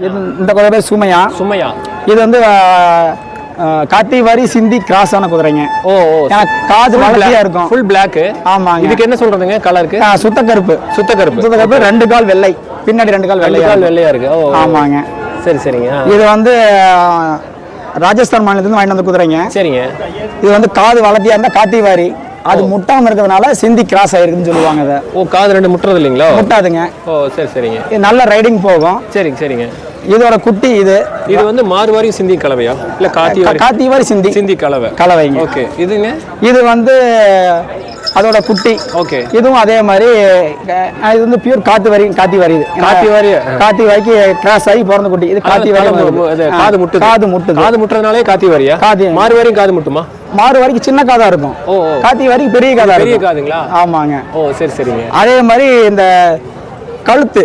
இந்த குதிரை பேர் சுமையா? சுமையா? இது வந்து காத்திவாரி சிந்தி கிராஸ் ஆன குதிரைங்க. ஓ ஓ காது வளர்ச்சியா இருக்கும். ஃபுல் பிளாக் ஆமாங்க. இதுக்கு என்ன சொல்றதுங்க கலருக்கு சுத்த கருப்பு சுத்த கருப்பு சுத்த கருப்பு ரெண்டு கால் வெள்ளை. பின்னாடி ரெண்டு கால் வெள்ளையா கால் வெள்ளையா இருக்கு. ஓ. ஆமாங்க. சரி சரிங்க. இது வந்து ராஜஸ்தான் மாநிலத்துல வாங்கிட்டு வந்த குதிரைங்க. சரிங்க. இது வந்து காது வளர்த்தியா இருந்தா காத்திவாரி அது முட்டாம இருக்கிறதுனால சிந்தி கிராஸ் ஆயிருக்குன்னு சொல்லுவாங்க அதை ஓ காது ரெண்டு முட்டுறது இல்லைங்களா? முட்டாதுங்க. ஓ சரி சரிங்க. நல்ல ரைடிங் போகும். சரிங்க சரிங்க. இதோட குட்டி இது. இது வந்து மாறுவாரி சிந்தி கலவையா? இல்ல காத்தி வாரி காத்திவாரி சிந்தி. சிந்தி கலவை. கலவைங்க. ஓகே. இதுங்க? இது வந்து அதோட குட்டி. ஓகே. இதுவும் அதே மாதிரி இது வந்து பியூர் காத்து வரி காத்தி வரி காத்தி வாரி. காத்தி வாரிக்கு கிராஸ் ஆகி பிறந்த குட்டி. இது காத்தி வாரி காது மு- இது காது முட்டுது. காது முட்டுறதுனாலே காத்தி வாரியா காதி. மாறுவாரியும் காது முட்டுமா? மாறு வரைக்கும் சின்ன காதா இருக்கும். காத்தி வரைக்கும் பெரிய காதா பெரிய காதுங்களா? ஆமாங்க. ஓ சரி சரிங்க. அதே மாதிரி இந்த கழுத்து.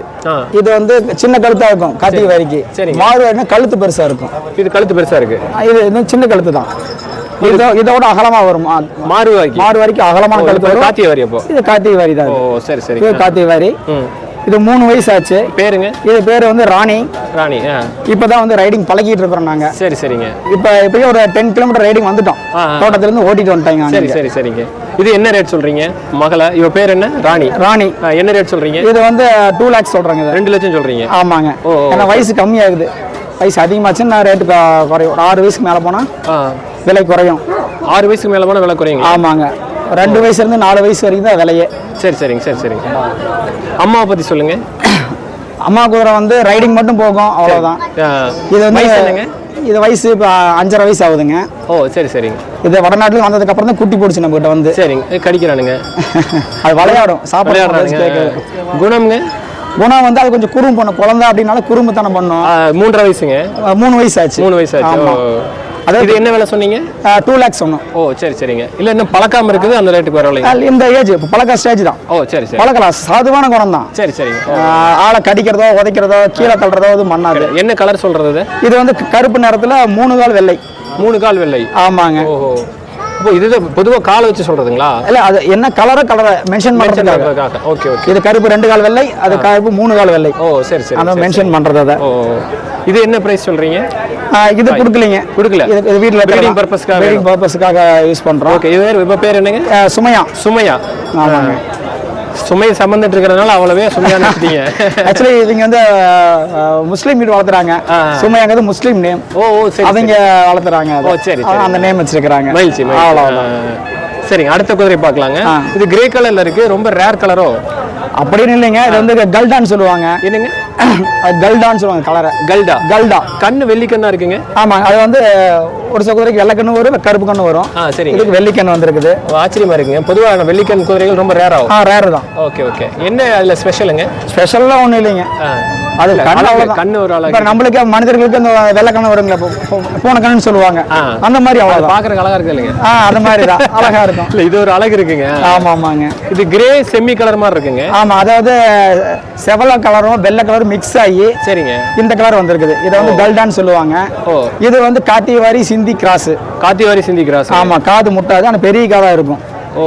இது வந்து சின்ன கழுத்தா இருக்கும் காத்தி வரிக்கு. சரிங்க. மாறு வரினா கழுத்து பெருசா இருக்கும்? இது கழுத்து பெருசா இருக்கு. இது இன்னும் சின்ன கழுத்து தான். இதோ இதோட அகலமா வரும். மாறுவாரிக்கு மாறு வரைக்கும் அகலமான கழுத்து வரும். காத்தி வாரி அப்போ? இது காத்தி வரி தான் ஓ. சரி சரி. இது காத்தி வரி. இது மூணு வயசு ஆச்சு பேருங்க? இது பேர் வந்து ராணி. ராணி இப்பதான் வந்து ரைடிங் பழகிட்டு இருக்கிறோம் நாங்க. சரி சரிங்க. இப்போ இப்பயும் ஒரு டென் கிலோமீட்டர் ரைடிங் வந்துட்டோம். ஆ, ஆ. தோட்டத்துல இருந்து ஓட்டிட்டு வந்துட்டாங்க சரி. சரி சரிங்க. இது என்ன ரேட் சொல்றீங்க? மகள? இவ பேர் என்ன? ராணி. ராணி. என்ன ரேட் சொல்றீங்க? இது வந்து டூ லேக்ஸ் சொல்றாங்க ரெண்டு லட்சம் சொல்றீங்க. ஆமாங்க. ஏன்னா வயசு கம்மியாகுது. வயசு அதிகமாச்சுன்னா ரேட்டு குறையும். ஒரு ஆறு வயசுக்கு மேலே போனால் விலை குறையும். ஆறு வயசுக்கு மேல போனா விலை குறையுங்க ஆமாங்க. ரெண்டு வயசுல இருந்து நாலு வயசு வரைக்கும் தான் விலையே. சரி சரிங்க சரி சரிங்க. அம்மாவை பத்தி சொல்லுங்க. அம்மா குதிரை வந்து ரைடிங் மட்டும் போகும் அவ்வளவுதான். ஆ, இது வந்து இது வயசு இப்போ அஞ்சரை வயசு ஆகுதுங்க. ஓ சரி சரிங்க. இது வடநாட்டுல வந்ததுக்கு அப்புறம் தான் குட்டி போடுச்சு நம்ம கிட்ட வந்து. சரிங்க. கடிக்கிறானுங்க. அது விளையாடும். சாப்பாடு குணம்ங்க? குணம் வந்து அது கொஞ்சம் குறும்பு பண்ணும் குழந்தை அப்படின்னால குறும்புத்தனம் பண்ணும். ஆ, மூன்றரை வயசுங்க. மூணு வயசு ஆச்சு. மூணு வயசு ஆச்சு. அதாவது- இது என்ன விலை சொன்னீங்க? டூ லேக்ஸ் சொன்னோம். ஓ சரி சரிங்க. இல்ல இன்னும் பழக்காம இருக்குது அந்த ரேட்டுக்கு அஹ் இந்த ஏஜ் பழக்க ஸ்டேஜ் தான். ஓ சரி சரி. பழக்கலாம். சாதுவான குணம் தான். சரி ஓ. ஆளை கடிக்கிறதோ உதைக்கிறதோ கீழே தள்ளுறதோ இது பண்ணாது. என்ன கலர் சொல்றது இது? வந்து கருப்பு நிறத்துல மூணு கால் வெள்ளை. மூணு கால் வெள்ளை. ஆமாங்க. ஓஹோ. இப்போ இது பொதுவா கால் வச்சு சொல்றதுங்களா? இல்ல அது என்ன கலரோ கலரை மென்ஷன் பண்றதுக்காக. ஓகே ஓகே இது கருப்பு ரெண்டு கால் வெள்ளை அது கருப்பு மூணு கால் வெள்ளை. ஓ சரி சரி சரி, மென்ஷன் பண்றது அதை. ஓ. இது என்ன பிரைஸ் சொல்றீங்க? இது கொடுக்கலீங்க. கொடுக்கல. இது வீட்டில் Breeding purpose-க்காக ப்ரீடிங் பர்பஸ்க்காக யூஸ் பண்றோம். ஓகே இது வேறு இப்போ பேர் என்னங்க? சுமையா. சுமையா. ஆமாங்க. சுமை சம்பந்துட்டு இருக்கிறதுனால அவ்வளவே சுமையா நினைச்சிட்டீங்க. ஆக்சுவலி இவங்க வந்து முஸ்லீம் வீடு வளர்த்துறாங்க. சுமையாங்கிறது முஸ்லீம் நேம் ஓ ஓ சரி அவங்க வளர்த்துறாங்க. ஓ, சரி, சரி. அந்த நேம் வச்சிருக்கிறாங்க. மகிழ்ச்சி சரிங்க அடுத்த குதிரை பார்க்கலாங்க. இது கிரே கலர்ல இருக்கு ரொம்ப ரேர் கலரோ அப்படின்னு இல்லைங்க இது வந்து கல்டான்னு சொல்லுவாங்க. என்னங்க? கல்டான்னு சொல்லுவாங்க கலரை. கல்டா. கல்டா. கண்ணு வெள்ளிக்கண்ணா இருக்குங்க? ஆமா அது வந்து ஒரு சில குதிரைக்கு வெள்ளை கண்ணு வரும் கருப்பு கண்ணு வரும். ஆ சரிங்க. இதுக்கு வெள்ளிக்கண் வந்திருக்குது. ஆச்சரியமா இருக்குங்க. பொதுவாக வெள்ளிக்கண் குதிரைகள் ரொம்ப ரேர் ஆகும். ஆ ரேரு தான். Okay okay. என்ன அதுல ஸ்பெஷலுங்க ஸ்பெஷல்லாம் ஒன்றும் இல்லைங்க. அது கண்ணு ஒரு அழகு நம்மளுக்கு மனிதர்களுக்கு அந்த வெள்ளை கண்ணு வருங்களா பூனை கண்ணுன்னு சொல்லுவாங்க. அந்த மாதிரி அது அவ்வளவுதான். பாக்குறதுக்கு அழகா இருக்கு இல்லைங்க? ஆ அந்த மாதிரி தான். அழகா இருக்கும். இல்ல இது ஒரு அழகு இருக்குங்க. ஆமா ஆமாங்க. இது கிரே செம்மி கலர் மாதிரி இருக்குங்க. ஆமா அதாவது செவல கலரும் வெள்ளை கலரும் மிக்ஸ் ஆகி சரிங்க. இந்த கலர் வந்திருக்குது. இதை வந்து கல்டான்னு சொல்லுவாங்க. ஓ. இது வந்து காத்திவாரி சிந்தி கிராஸ். காத்திவாரி சிந்தி கிராஸ். ஆமா காது முட்டாது ஆனா பெரிய காதா இருக்கும். ஓ.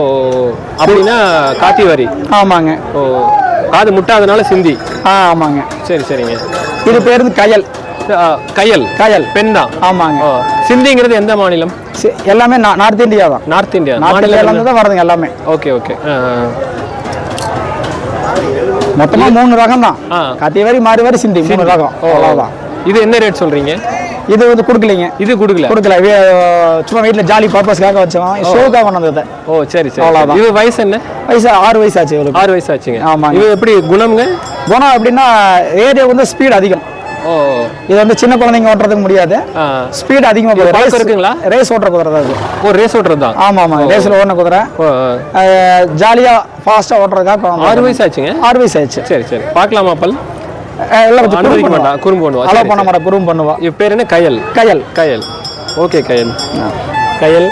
அப்படின்னா காத்திவாரி ஆமாங்க. ஓ காது முட்டாதனால சிந்தி. ஆ ஆமாங்க. சரி சரிங்க. இது பேர் வந்து கயல். கயல். கயல். பெண் தான். ஆமாங்க. சிந்திங்கிறது எந்த மாநிலம்? எல்லாமே நார்த் இந்தியா தான். North India. மாநிலம் தான் வருதுங்க எல்லாமே. Okay okay. மொத்தமா மூணு ரகம் தான் ஆ. காத்திவாரி மாறி வாரி சிந்தி மூணு ரகம். அவ்வளவுதான். இது என்ன ரேட் சொல்றீங்க? இது வந்து கொடுக்கலைங்க. இது கொடுக்கல. கொடுக்கல. சும்மா வீட்டுல ஜாலி பர்பஸ்க்காக வச்சோம் ஷோக்காக கொண்டு வந்தது. ஓ சரி சரி. அவ்வளவுதான். இது வயசு என்ன? வயசு ஆறு வயசு ஆச்சு ஆறு வயசு ஆச்சுங்க. ஆமாங்க. இது எப்படி குணம்ங்க? குணம் எப்படின்னா ஏரியா வந்து ஸ்பீட் அதிகம். இது வந்து சின்ன குழந்தைங்க ஓட்டுறதுக்கு முடியாது. ஸ்பீட் அதிகமா இது பழக்கம் போகுது இருக்குங்களா? ரேஸ் ஓட்டுற குதிரை தான் இது ஓ ரேஸ் ஓட்டுறது தான். ஆமா ஆமா. ரேஸ்ல ஓடின குதிரை. ஓ ஆ. ஜாலியா ஃபாஸ்டா ஓட்டுறதுக்காக ஆறு. வயசு ஆச்சுங்க ஆறு வயசு ஆயிடுச்சு சரி சரி. பார்க்கலாமா பல்? எல்லாம் அனுமதிக்க மாட்டான் குறும்பு பண்ணுவா. அலோ பண்ண. மாட்டா குறும்பு பண்ணுவா. இவ பேர் என்ன? கயல். கயல். கயல். ஓகே கயல். கயல்.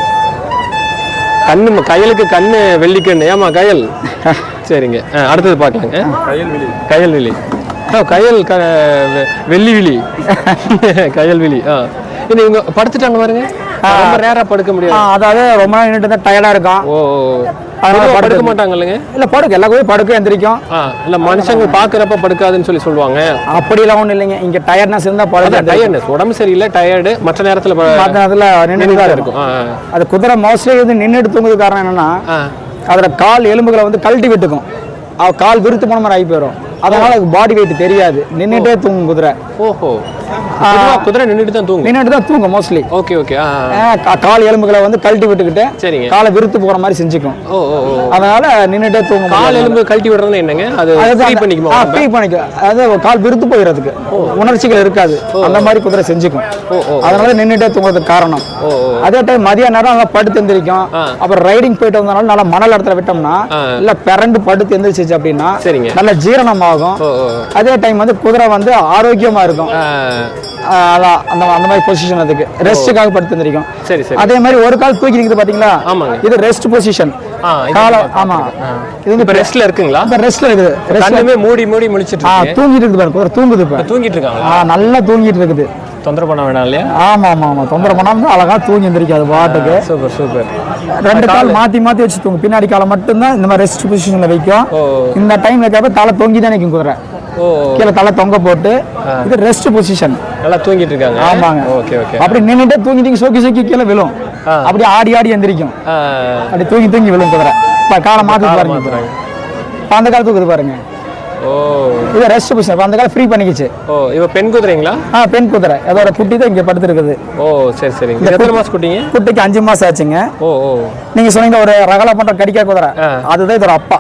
கண்ணு கயலுக்கு கண்ணு வெள்ளிக்கண்ணு ஏமா கயல்? சரிங்க. ஆ, அடுத்தது பார்க்கலாங்க. கயல்விழி ஆ. கயல் க வெ- வெள்ளி விழி கயல்விழி ஆ. இது இவங்க படுத்துட்டாங்க பாருங்க. ரொம்ப ரேரா படுக்க முடியாது. அதாவது ரொம்ப நாள் நின்றுட்டு இருந்தா டயர்டா இருக்கும் ஓ அதனால படுக்க மாட்டாங்க இல்லைங்க இல்ல படுக்க எல்லா கோயும் படுக்க எந்திரிக்கும். இல்ல மனுஷங்க பாக்குறப்ப படுக்காதுன்னு சொல்லி சொல்லுவாங்க. அப்படிலாம் ஒண்ணும் இல்லைங்க. இங்க டயர்ட்னஸ் இருந்தா படுக்க டயர்ட்னஸ் உடம்பு சரியில்லை டயர்டு மற்ற நேரத்துல மற்ற நேரத்துல நின்றுட்டு தான் இருக்கும். அது குதிரை மோஸ்ட்லி வந்து நின்றுட்டு தூங்குது காரணம் என்னன்னா. அதோட கால் எலும்புகளை வந்து கழட்டி விட்டுக்கும். கால் விருத்து போன மாதிரி ஆகி போயிடும் அதனால பாடி வெயிட் தெரியாது. நின்றுட்டே தூங்கும் குதிரை. ஓஹோ. குதிரை நின்னுட்டு தான் தூங்கும் நின்றுட்டு தான் தூங்கும் மோஸ்ட்லி ஓகே. கால் எலும்புகளை வந்து கழட்டி விட்டுக்கிட்டு சரிங்க. காலை விருத்து போற மாதிரி செஞ்சுக்கும். ஓ அதனால நின்றுட்டே தூங்கும் கால் எலும்பு கழட்டி விடுறதுன்னு என்னங்க? அது ஃப்ரீ பண்ணிக்குமா கால் விருத்து போயிடுறதுக்கு. உணர்ச்சிகள் இருக்காது. அந்த மாதிரி குதிரை செஞ்சுக்கும். அதனால நின்றுட்டே தூங்குறதுக்கு காரணம். அதே டைம் மதிய நேரம் நல்லா படுத்து எந்திரிக்கும். அப்புறம் ரைடிங் போயிட்டு வந்தனால நல்லா மணல் இடத்துல விட்டோம்னா. இல்ல பிறண்டு படுத்து எந்திரிச்சிச்சு அப்படின்னா சரிங்க. நல்ல ஜீரணம் ஆகும் ஓ ஓ. அதே டைம் வந்து குதிரை வந்து ஆரோக்கியமா இருக்கும். அதான் அந்த அந்த மாதிரி பொசிஷன் அதுக்கு. ரெஸ்ட்டுக்காக படுத்து எந்திரிக்கும் சரி சரி. அதே மாதிரி ஒரு கால் தூக்கி இருக்குது பாத்தீங்களா? ஆமாங்க. இது ரெஸ்ட் பொசிஷன் ஆ இது கால ஆமா. இது வந்து இப்ப ரெஸ்ட்ல இருக்குங்களா? இப்ப ரெஸ்ட்ல இருக்குது. ரெஸ்ட் கண்ணுமே மூடி மூடி முழிச்சிட்டு ஆ தூங்கிட்டு இருக்குது பாருங்க. தூங்குது இப்ப. தூங்கிட்டு இருக்காங்களா? ஆ நல்லா தூங்கிட்டு இருக்குது. தொந்தரவு பண்ண வேணாம் இல்லையா? ஆமா ஆமா ஆமா. தொந்தரவு பண்ணாம அழகா தூங்கி எந்திரிக்கும் அது பாட்டுக்கு. Super super. ரெண்டு கால் மாத்தி மாத்தி வச்சு தூங்கும் பின்னாடி காலை மட்டும்தான் இந்த மாதிரி ரெஸ்ட் பொசிஷன்ல வைக்கும். இந்த டைம் வைக்கிறப்ப தலை தொங்கி தான் நிற்கும் குதிரை. கீழே தலை தொங்க போட்டு இது ரெஸ்ட் பொசிஷன் நல்லா தூங்கிட்டு இருக்காங்க ஆமாங்க. Okay okay. அப்படி நின்னுட்டு தூங்கிட்டு சொக்கி சொக்கி கீழே விழும். ஆ. அப்படியே ஆடி ஆடி எந்திரிக்கும். அப்படி தூங்கி தூங்கி விழும் குதிரை இப்ப காலை மாத்தி காலை பாருங்க. இப்ப அந்த கால தூக்குது பாருங்க. ஓ. இது ரெஸ்ட் பொசிஷன் இப்ப அந்த காலம் ஃப்ரீ பண்ணிக்கிச்சு. ஓ இவ பெண் குதிரைங்களா? ஆ பெண் குதிரை. அதோட குட்டி தான் இங்க படுத்துருக்குது. ஓ சரி சரி. எத்தனை மாசம் குட்டிங்க? குட்டிக்கு அஞ்சு மாசம் ஆச்சுங்க. ஓ ஓ. நீங்க சொன்னீங்க ஒரு ரகல பண்ற கடிக்கா குதிரை. அதுதான் இதோட அப்பா.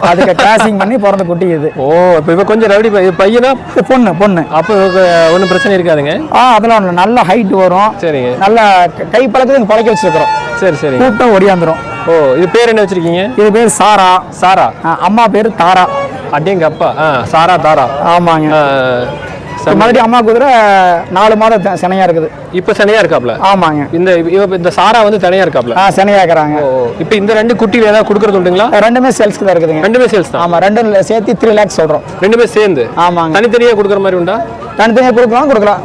அதுக்கு கிராசிங் பண்ணி பிறந்த குட்டி இது. ஓ இப்போ இவ கொஞ்சம் ரவுடி பையனா? பொண்ணு பொண்ணு. அப்போ ஒன்றும் பிரச்சனை இருக்காதுங்க? ஆ அதெல்லாம் ஒண்ணு நல்ல ஹைட் வரும். சரிங்க. நல்ல க- பழக்கத்துக்கு பழக்க வச்சிருக்கிறோம். சரி சரிங்க கூட்டம் ஒடியாந்துரும். ஓ இது பேர் என்ன வச்சிருக்கீங்க? இது பேர் சாரா. சாரா. அம்மா பேர் தாரா. அடேங்க அப்பா ஆ சாரா தாரா. ஆமாங்க. இப்ப மறுபடியும் அம்மா குதிரை நாலு மாதம் சினையா இருக்குது. இப்போ சனையா இருக்காப்ல? ஆமாங்க. இந்த இந்த சாரா வந்து தனியா இருக்காப்ல? ஆ சினையா இருக்கிறாங்க. இப்போ இந்த ரெண்டு குட்டியில் ஏதாவது கொடுக்கறது உண்டுங்களா? ரெண்டுமே சேல்ஸ்க்கு தான் இருக்குதுங்க. ரெண்டுமே சேல்ஸ் தான்? ஆமா ரெண்டும் சேர்த்து த்ரீ லேக்ஸ் சொல்றோம். ரெண்டுமே சேர்ந்து? ஆமாங்க. தனித்தனியா கொடுக்குற மாதிரி உண்டா? தனித்தனியாக கொடுக்கலாம். கொடுக்கலாம்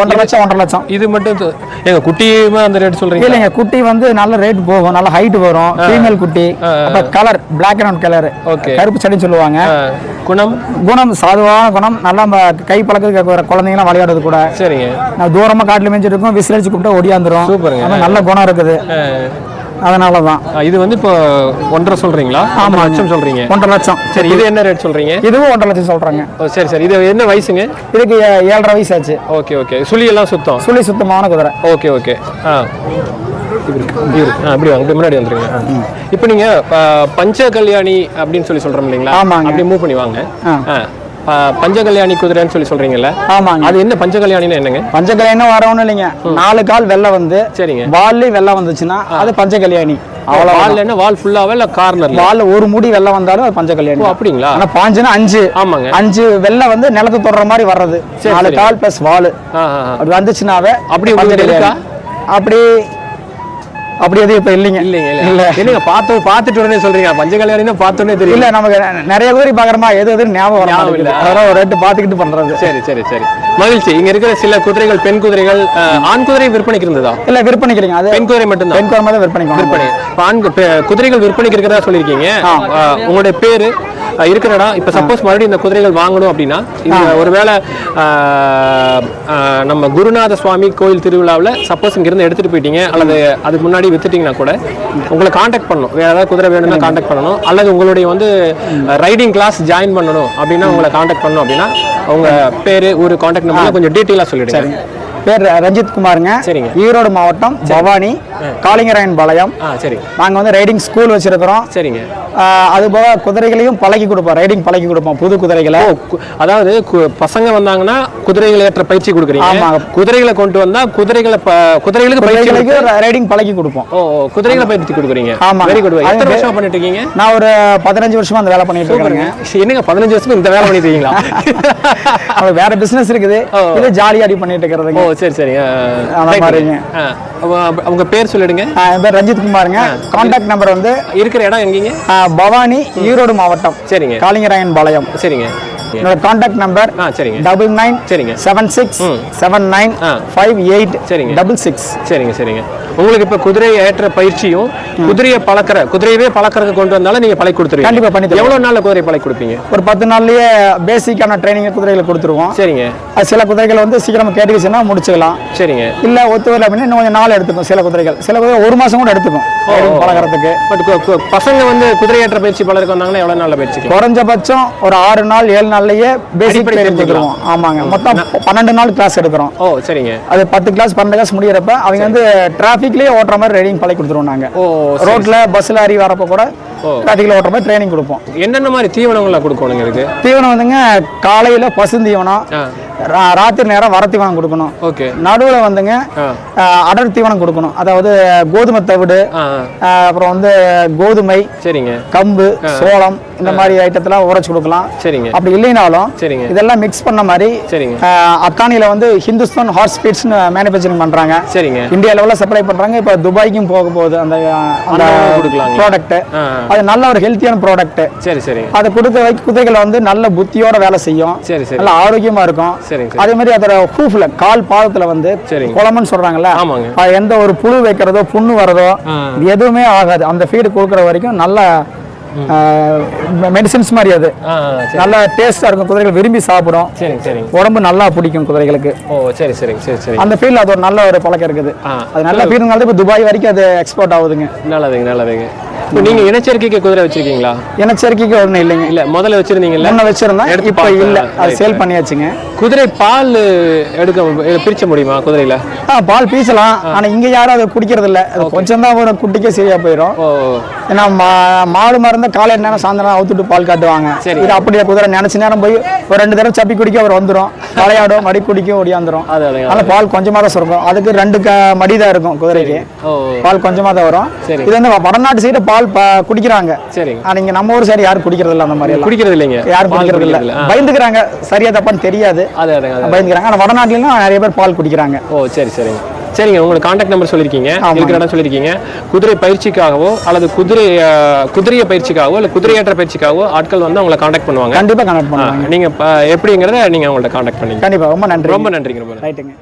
ஒன்றரை லட்சம் ஒன்றரை லட்சம். இது மட்டும் ஏங்க குட்டியுமே அந்த ரேட் சொல்றீங்க இல்லைங்க குட்டி வந்து நல்ல ரேட் போகும். நல்ல ஹைட் வரும். ஃபீமேல் குட்டி. அப்ப கலர் பிளாக் அண்ட் கலர். கருப்பு சடின்னு சொல்லுவாங்க. குணம்? குணம் சாதுவான குணம். நல்லா கை பழக்கத்துக்கு வர குழந்தைங்களாம் விளையாடுறது கூட. சரிங்க. நான் தூரமா காட்டுல மேய்ஞ்சிட்டு இருக்கோம் விசிலடிச்சு கூப்பிட்டா ஒடியாந்துரும். நல்ல குணம் இருக்குது. அதனால தான் இது வந்து இப்போ ஒன்றரை சொல்றீங்களா? ஆமா லட்சம் சொல்றீங்க. ஒன்றரை லட்சம். சரி இது என்ன ரேட் சொல்றீங்க? இதுவும் ஒன்றரை லட்சம் சொல்றாங்க. சரி சரி. இது என்ன வயசுங்க? இதுக்கு ஏழரை வயசு ஆச்சு ஓகே ஓகே. சுழி எல்லாம் சுத்தம்? சுழி சுத்தமான குதிரை. Okay okay. ஆ. இப்படி வாங்க முன்னாடி வந்துருங்க. இப்போ நீங்க பஞ்ச கல்யாணி அப்படின்னு சொல்லி சொல்றோம் இல்லைங்களா? ஆமாங்க. அப்படி மூவ் பண்ணி வாங்க. ஆ. ஆ. ஆ, பஞ்ச கல்யாணி குதிரைன்னு சொல்லி சொல்றீங்கல்ல? ஆமாங்க. அது என்ன பஞ்ச கல்யாணின்னு என்னங்க? பஞ்ச கல்யாணம் வரவணும் இல்லைங்க. நாலு கால் வெள்ளை வந்து சரிங்க. வால்லையும் வெள்ளை வந்துச்சுன்னா அது பஞ்ச கல்யாணி அவ்வளோ வால் என்ன? வால் ஃபுல்லாவே இல்ல கார்னர்ல வால்ல ஒரு முடி வெள்ளை வந்தாலும் அது பஞ்ச ஓ கல்யாணி அப்படிங்களா? ஆனா பாஞ்சுனா அஞ்சு. ஆமாங்க. அஞ்சு வெள்ளை வந்து நிலத்தை தொடர மாதிரி வர்றது. நாலு. கால் பிளஸ் வாலு. அப்படி வந்துச்சுனாவே அப்படி பஞ்ச உங்களுக்கு கல்யாணி. இருக்கா? அப்படி அப்படி எதுவும் இப்ப இல்லைங்க. இல்லைங்க இல்ல இல்ல. என்னங்க பார்த்து பார்த்துட்டு உடனே சொல்றீங்க பஞ்ச கல்யாணின்னு பார்த்த உடனே தெரியும். இல்ல நமக்கு நிறைய குதிரை பாக்குறோமா எது எதுன்னு ஞாபகம் வர ஞாபகம் இல்ல. அதெல்லாம் ஒரு ரேட்டு பாத்துக்கிட்டு பண்றது. சரி சரி சரி. மகிழ்ச்சி. இங்க இருக்கிற சில குதிரைகள் பெண் குதிரைகள் ஆண் குதிரை விற்பனைக்கு இருந்ததா? இல்ல விற்பனைக்கிறீங்க. அது பெண் குதிரை மட்டும்தான். பெண் குழந்தை தான் விற்பனைக்கு விற்பனை. ஆண் குதிரைகள் விற்பனைக்கு இருக்கிறதா சொல்லியிருக்கீங்க. ஆ, உங்களுடைய பேரு? இருக்கிற இடம் இப்ப சப்போஸ் மறுபடியும் இந்த குதிரைகள் வாங்கணும் அப்படின்னா இந்த ஒருவேளை நம்ம குருநாத சுவாமி கோயில் திருவிழாவில் சப்போஸ் இங்க இருந்து எடுத்துட்டு போயிட்டீங்க அல்லது அதுக்கு முன்னாடி வித்துட்டீங்கன்னா கூட உங்களை காண்டாக்ட் பண்ணணும். வேற ஏதாவது குதிரை வேணும்னா காண்டாக்ட் பண்ணணும். அல்லது உங்களுடைய வந்து ரைடிங் கிளாஸ் ஜாயின் பண்ணணும் அப்படின்னா உங்களை காண்டாக்ட் பண்ணணும் அப்படின்னா உங்க பேரு ஒரு காண்டாக்ட் நம்பர் கொஞ்சம் டீட்டெயிலாக சொல்லிடுங்க. பேர் ரஞ்சித் குமாருங்க. சரிங்க. ஈரோடு மாவட்டம் பவானி. காளிங்கராயன் பாளையம். சரி. நாங்க வந்து ரைடிங் ஸ்கூல் வச்சிருக்கிறோம். சரிங்க. ஆஹ் அது போக குதிரைகளையும் பழகி கொடுப்போம். ரைடிங் பழகி கொடுப்போம். புது குதிரைகளை. ஓ, அதாவது பசங்க வந்தாங்கன்னா குதிரைகள் ஏற்ற பயிற்சி கொடுக்குறீங்க. ஆமா. குதிரைகளை கொண்டு வந்தா குதிரைகளை குதிரைகளுக்கு பயிற்சி குதிரைகளுக்கு கொடுத்து- ரைடிங் பழகி கொடுப்போம். ஓ ஓ, குதிரைகளை பயிற்சி கொடுக்குறீங்க. ஆமாங்க. வெரி குட் எத்தனை வருஷமா பண்ணிட்டு இருக்கீங்க நான் ஒரு பதினஞ்சு வருஷமா அந்த வேலை பண்ணிட்டு இருக்கேங்க என்னங்க பதினஞ்சு வருஷமா இந்த வேலை பண்ணிட்டு இருக்கீங்களா வேற பிசினஸ் இருக்குது. ஓ. இது ஜாலியா அடி பண்ணிட்டு ஓ இருக்கிறதுங்க சரி. சரி right. மாதிரிங்க. அவங்க- அவங்க பேர் சொல்லிடுங்க. என் பேர் ரஞ்சித் குமாருங்க. கான்டாக்ட் நம்பர் வந்து இருக்கிற இடம் எங்கீங்க? பவானி ஈரோடு மாவட்டம். சரிங்க. காளிங்கராயன் பாளையம். சரிங்க. என்னோட கான்டாக்ட் நம்பர் சரிங்க. டபுள் நைன் சரிங்க. Seven six seven nine. Five eight சரிங்க. டபுள் சிக்ஸ் சரிங்க சரிங்க. உங்களுக்கு இப்போ குதிரை ஏற்ற பயிற்சியும் குதிரையை பழக்கிற குதிரையவே பழக்கறதுக்கு கொண்டு வந்தாலும் நீங்க பழக்கி கொடுத்துருவீங்க. கண்டிப்பா பண்ணி. எவ்வளவு நாள்ல குதிரை பழக்கி கொடுப்பீங்க? ஒரு பத்து நாள்லயே பேசிக்கான ட்ரைனிங் குதிரைகளை கொடுத்துருவோம். சரிங்க. சில குதிரைகள் வந்து சீக்கிரமா கேட்டுக்குச்சுன்னா முடிச்சுக்கலாம். சரிங்க. இல்ல ஒத்து வரல அப்படின்னா இன்னும் கொஞ்சம் நாள் எடுத்துக்கும் சில குதிரைகள். சில குதிரை ஒரு மாசம் கூட எடுத்துக்கும். பழகிறதுக்கு. பட் பசங்க வந்து குதிரை ஏற்ற பயிற்சி பழக்க வந்தாங்கன்னா எவ்வளவு நாள்ல பயிற்சிக்கலாம் குறைஞ்சபட்சம் ஒரு ஆறு நாள் ஏழு நாள்லயே பேசிக் அடிப்படை தெரிஞ்சுக்கலாம். கொடுத்துருவோம். ஆமாங்க. மொத்தம் பன்னெண்டு நாள் கிளாஸ் எடுக்கிறோம். ஓ சரிங்க. அது பத்து கிளாஸ் பன்னெண்டு கிளாஸ் முடியிறப்ப அவங்க வந்து டிராஃபிக்லயே ஓட்டுற மாதிரி ரைடிங் பழகி கொடுத்துருவோம் நாங்க. ஓ சரி. ரோட்ல பஸ்ல அறி வரப்ப கூட ஓ. டிராஃபிக்ல ஓட்டுற மாதிரி ட்ரைனிங் கொடுப்போம். என்னென்ன மாதிரி தீவனங்கள்லாம் கொடுக்கணுங்க இதுக்கு தீவனம் வந்துங்க காலையில பசுந்தீவனம் ஆ. ரா- ராத்திரி நேரம் வர தீவனம் கொடுக்கணும். ஓகே. நடுவில் வந்துங்க அடர் தீவனம் கொடுக்கணும். அதாவது கோதுமை தவிடு அப்புறம் வந்து கோதுமை சரிங்க. கம்பு சோளம் இந்த மாதிரி ஐட்டத்தெல்லாம் உரைச்சு கொடுக்கலாம். சரிங்க. அப்படி இல்லைனாலும் சரிங்க. இதெல்லாம் மிக்ஸ் பண்ண மாதிரி சரிங்க. அத்தானியில வந்து ஹிந்துஸ்தான் ஹார்ஸ் ஃபீட்ஸ்னு மேனுஃபேக்சரிங் பண்றாங்க. சரிங்க. இந்தியா லெவலில் சப்ளை பண்றாங்க. இப்போ துபாய்க்கும் போக போகுது அந்த அந்த. ப்ராடக்ட். அது நல்ல ஒரு ஹெல்த்தியான ப்ராடக்ட் சரி சரிங்க அதை கொடுக்க வைக்க குதிரைகள் வந்து நல்ல புத்தியோட வேலை செய்யும். சரி சரி. நல்ல ஆரோக்கியமா இருக்கும். சரிங்க சரி அதே மாதிரி அதோட ஹூஃப்ல கால் பாதத்துல வந்து குளம்னு சொல்றாங்கல்ல ஆமாங்க. எந்த ஒரு புழு வைக்கிறதோ புண்ணு வரதோ இது எதுவுமே ஆகாது. அந்த ஃபீடு கொடுக்குற வரைக்கும் நல்ல மெடிசின்ஸ் மாதிரி அது. சரி. நல்ல டேஸ்டா இருக்கும். குதிரைகள் விரும்பி சாப்பிடும். உடம்பு நல்லா பிடிக்கும் குதிரைகளுக்கு. ஓ சரி சரிங்க சரி சரி அந்த ஃபீல்ட்ல அது ஒரு நல்ல ஒரு பழக்கம் இருக்குது. அது நல்ல ஃபீல்டுனால இப்போ துபாய் வரைக்கும் அது எக்ஸ்போர்ட் ஆகுதுங்க. நல்லதுங்க நல்லதுங்க. நீங்க இனச்சேர்க்கைக்கு குதிரை வச்சிருக்கீங்களா? இனச்சேர்க்கைக்கு ஒன்றும் இல்லைங்க. இல்ல முதல்ல வச்சிருந்தீங்கல்ல? முன்ன வச்சிருந்தேன் இப்போ. இல்ல அது. சேல் பண்ணியாச்சுங்க. குதிரை பால் எடுக்க பிரிச்ச முடியுமா குதிரையில? ஆ பால் பீசலாம். ஆனா இங்க யாரும் அதை குடிக்கிறது இல்ல அது கொஞ்சம் தான் ஒரு குட்டிக்கே சரியா போயிடும் ஏன்னா மாடு மருந்த காலை நேரம் சாயந்தரம் அவுத்துட்டு பால் காட்டுவாங்க. சரி. இது அப்படியே குதிரை நினைச்ச நேரம் போய் ஒரு ரெண்டு தடவை சப்பி குடிக்க அவர் வந்துடும் விளையாடும் மடி குடிக்கும் அதுங்க அதனால பால் கொஞ்சமா தான் சுரக்கும். அதுக்கு ரெண்டு மடி தான் இருக்கும் குதிரைக்கு. பால் கொஞ்சமா தான் வரும். இது வந்து வடநாட்டு சைடு பால் குடிக்கிறாங்க. சரிங்க. ஆனா இங்க நம்ம ஊர் சைடு யாரும் குடிக்கிறது இல்ல அந்த மாதிரி குடிக்கிறது இல்லைங்க யாரும் குடிக்கிறது இல்ல. பயந்துக்கிறாங்க. சரியா தப்பான்னு தெரியாது. அது அதுங்க அது. பயந்துக்கிறாங்க. ஆனா வடநாட்டுலாம் நிறைய பேர் பால் குடிக்கிறாங்க. ஓ சரி சரிங்க. சரிங்க உங்களுக்கு காண்டாக்ட் நம்பர் சொல்லியிருக்கீங்க. இருக்கிற இடம் சொல்லியிருக்கீங்க. குதிரை பயிற்சிக்காகவோ அல்லது குதிரை குதிரைய பயிற்சிக்காகவோ இல்லை குதிரையேற்ற பயிற்சிக்காகவோ ஆட்கள் வந்து உங்களை காண்டாக்ட் பண்ணுவாங்க. கண்டிப்பா கனெக்ட் ஆ, பண்ணுவாங்க. நீங்க ப- எப்படிங்கிறத நீங்க அவங்கள்ட்ட காண்டாக்ட் பண்ணீங்க கண்டிப்பா. ரொம்ப நன்றி ரொம்ப நன்றிங்க ரொம்ப ரைட்டுங்க.